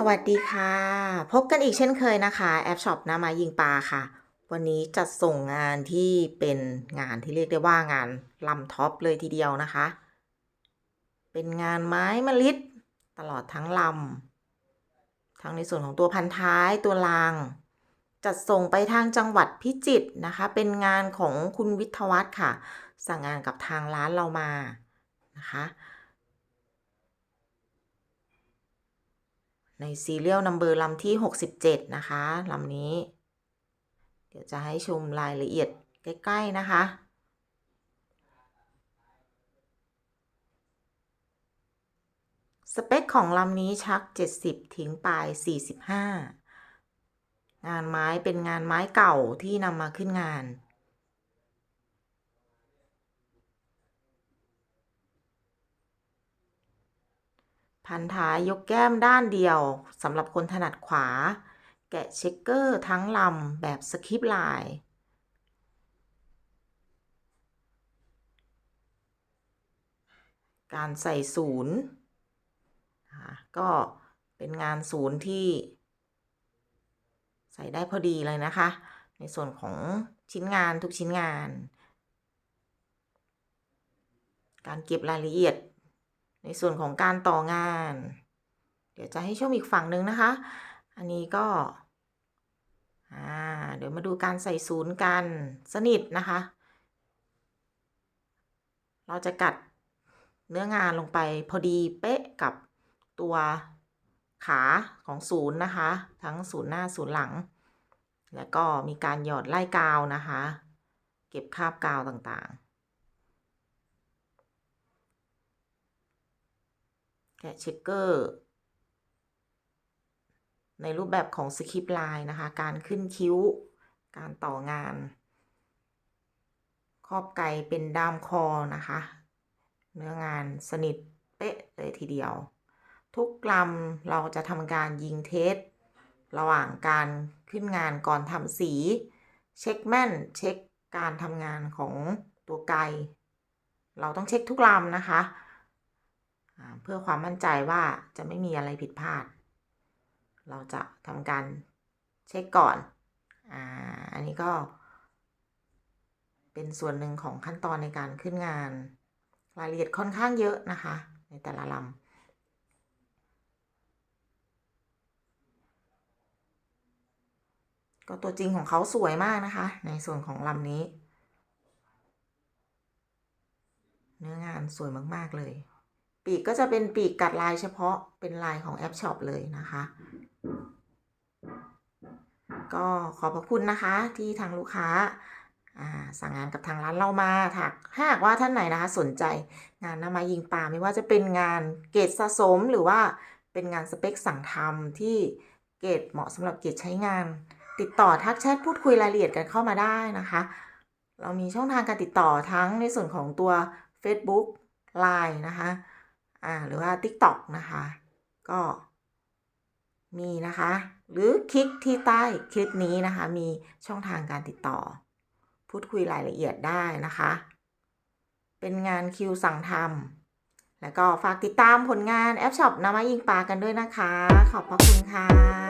สวัสดีค่ะ พบกันอีกเช่นเคยนะคะแอปช็อปนามายิงปลาค่ะ วันนี้จัดส่งงานที่เป็นงานที่เรียกได้ว่างานลำท็อปเลยทีเดียวนะคะ เป็นงานไม้มะลิดตลอดทั้งลำทั้งในส่วนของตัวพันท้ายตัวราง จัดส่งไปทางจังหวัดพิจิตรนะคะ เป็นงานของคุณวิทยวัฒน์ค่ะ สั่งงานกับทางร้านเรามานะคะ ในซีเรียลนัมเบอร์ลำที่ 67 นะคะลำนี้ เดี๋ยวจะให้ชมรายละเอียดใกล้ๆนะคะสเปคของลำนี้ชัก 70ทิ้งปลาย 45 งานไม้เป็นงานไม้เก่าที่นำมาขึ้นงาน พันท้ายยกแก้มด้านเดียวสำหรับคนถนัดขวา แกะเช็คเกอร์ทั้งลำแบบสคริปต์ลาย การใส่ศูนย์ก็เป็นงานศูนย์ที่ ใส่ได้พอดีเลยนะคะ ในส่วนของชิ้นงานทุกชิ้นงาน การเก็บรายละเอียด ในส่วนของการต่องาน เดี๋ยวจะให้ชมอีกฝั่งหนึ่งนะคะ อันนี้ก็อ่าเดี๋ยวมาดูการใส่ศูนย์กันสนิทนะคะ เราจะกัดเนื้องานลงไปพอดีเป๊ะกับตัวขาของศูนย์นะคะ ทั้งศูนย์หน้าศูนย์หลัง แล้วก็มีการหยอดไล่กาวนะคะ เก็บคาบกาวต่างๆ แกะเช็คเกอร์ ในรูปแบบของสคริปต์ไลน์นะคะ การขึ้นคิ้ว การต่องาน ครอบไก่เป็นด้ามคอนะคะ เนื้องานสนิทเป๊ะเลยทีเดียว ทุกลำเราจะทำการยิงเทสระหว่างการขึ้นงานก่อนทำสี เช็คแม่นเช็คการทำงานของตัวไกเราต้องเช็คทุกลำนะคะ เพื่อความมั่นใจว่าจะไม่มีอะไรผิดพลาด เราจะทำการเช็คก่อนอ่าอันนี้ก็เป็นส่วนหนึ่งของขั้นตอนในการขึ้นงาน รายละเอียดค่อนข้างเยอะนะคะ ในแต่ละลำก็ตัวจริงของเขาสวยมากนะคะ ในส่วนของลำนี้ เนื้องานสวยมาก ๆ เลย ปีกก็จะเป็นปีกกัดลายเฉพาะเป็นลายของแอปช็อปเลยนะคะ ก็ขอบพระคุณนะคะที่ทางลูกค้าสั่งงานกับทางร้านเรามาถ้าหากว่าท่านไหนนะคะสนใจงานนำมายิงปลาไม่ว่าจะเป็นงานเกรดสะสมหรือว่าเป็นงานสเปคสั่งทำที่เกรดเหมาะสำหรับเกรดใช้งาน ติดต่อทักแชทพูดคุยรายละเอียดกันเข้ามาได้นะคะ เรามีช่องทางการติดต่อทั้งในส่วนของตัว Facebook Line นะคะ อ่าหรือว่า TikTok นะคะ ก็มีนะคะ หรือคลิกที่ใต้คลิปนี้นะคะ มีช่องทางการติดต่อ พูดคุยรายละเอียดได้นะคะ เป็นงานคิวสั่งทำแล้วก็ฝากติดตามผลงานแอปช็อปนามายิงปลากันด้วยนะคะ ขอบพระคุณค่ะ